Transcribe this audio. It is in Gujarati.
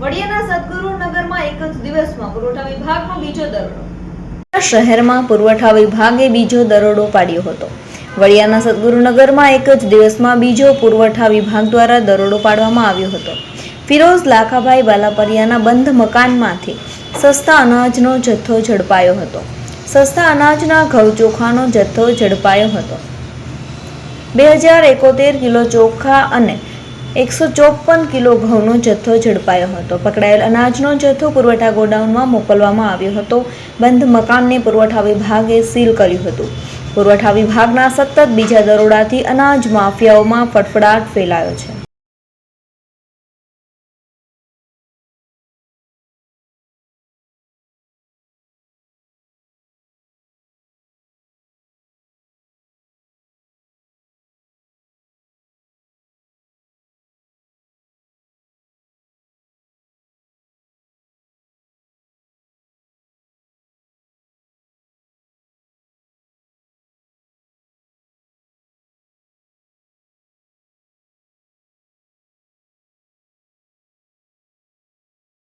વડિયાના સદગુરુ નગરમાં એક જ દિવસમાં પુરવઠા વિભાગનો બીજો દરોડો. શહેરમાં પુરવઠા વિભાગે બીજો દરોડો પાડ્યો હતો. વડિયાના સદગુરુનગરમાં એક જ દિવસમાં બીજો પુરવઠા વિભાગ દ્વારા દરોડો પાડવામાં આવ્યો હતો. ફિરોઝ લાખાભાઈ બાલાપરિયાના બંધ મકાનમાંથી સસ્તા અનાજનો જથ્થો ઝડપાયો હતો. સસ્તા અનાજના ઘઉં ચોખાનો જથ્થો ઝડપાયો હતો. બે હજાર એકોતેર કિલો ચોખા અને એકસો ચોપન કિલો ઘઉંનો જથ્થો ઝડપાયો હતો. પકડાયેલ અનાજનો જથ્થો પુરવઠા ગોડાઉનમાં મોકલવામાં આવ્યો હતો. બંધ મકાનને પુરવઠા વિભાગે સીલ કર્યું હતું. પુરવઠા વિભાગના સતત બીજા દરોડાથી અનાજ માફિયાઓમાં ફટફડાટ ફેલાયો છે.